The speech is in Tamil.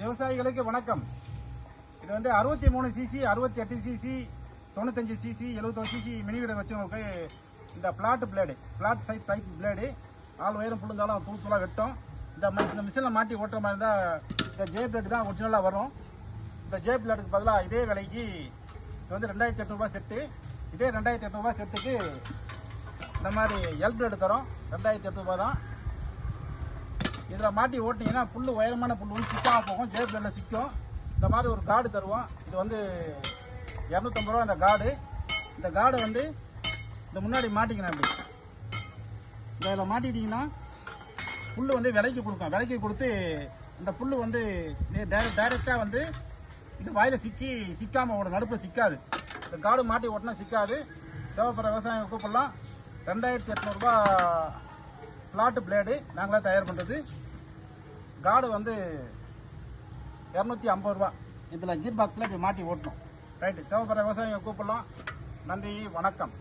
விவசாயிகளுக்கு வணக்கம். இது வந்து அறுபத்தி மூணு சிசி அறுபத்தி எட்டு சிசி தொண்ணூத்தஞ்சு சிசி எழுபத்தொரு சிசி மினி வீடு வச்சவங்களுக்கு இந்த flat blade flat size type blade ஆள் உயரம் புழுந்தாலும் தூள் தூளாக வெட்டும். இந்த ம- இந்த மிஷினில் மாட்டி ஓட்டுற மாதிரி இருந்தால் இந்த ஜே பிளேடு தான் ஒரிஜினலாக வரும். இந்த ஜே பிளேடுக்கு பதிலாக இதே விலைக்கு இது வந்து ரெண்டாயிரத்தி எட்நூறுபா செட்டு. இதே ரெண்டாயிரத்தி எட்நூறுபா செட்டுக்கு இந்த மாதிரி எல் பிளேடு தரோம். ரெண்டாயிரத்தி எட்நூறுபா தான். இதில் மாட்டி ஓட்டிங்கன்னா புல் உயரமான புல் வந்து சிக்காமல் போகும். ஜே சிக்கும். இந்த மாதிரி ஒரு கார்டு தருவோம். இது வந்து இரநூத்தம்பது ரூபா இந்த கார்டு இந்த கார்டை வந்து இந்த முன்னாடி மாட்டிக்கணும் அப்படி. இந்த இதில் மாட்டிக்கிட்டிங்கன்னா புல் வந்து விலைக்கு கொடுக்கும். விலைக்கு கொடுத்து இந்த புல் வந்து டைரெக்டாக வந்து இந்த வாயில் சிக்கி சிக்காமல் ஓடும். நடுப்பில் சிக்காது. இந்த காடு மாட்டி ஓட்டினா சிக்காது. தேவைப்படுற விவசாயம் கூப்பிடலாம். ரெண்டாயிரத்தி எட்நூறுபா பிளாட்டு பிளேடு நாங்களே தயார் பண்ணுறது காடு வந்து இரநூத்தி ஐம்பது ரூபா. இதில் கீர் பாக்ஸில் இப்படி மாட்டி ஓட்டணும். ரைட்டு தேவைப்படுற விவசாயிங்க கூப்பிடலாம். நன்றி வணக்கம்.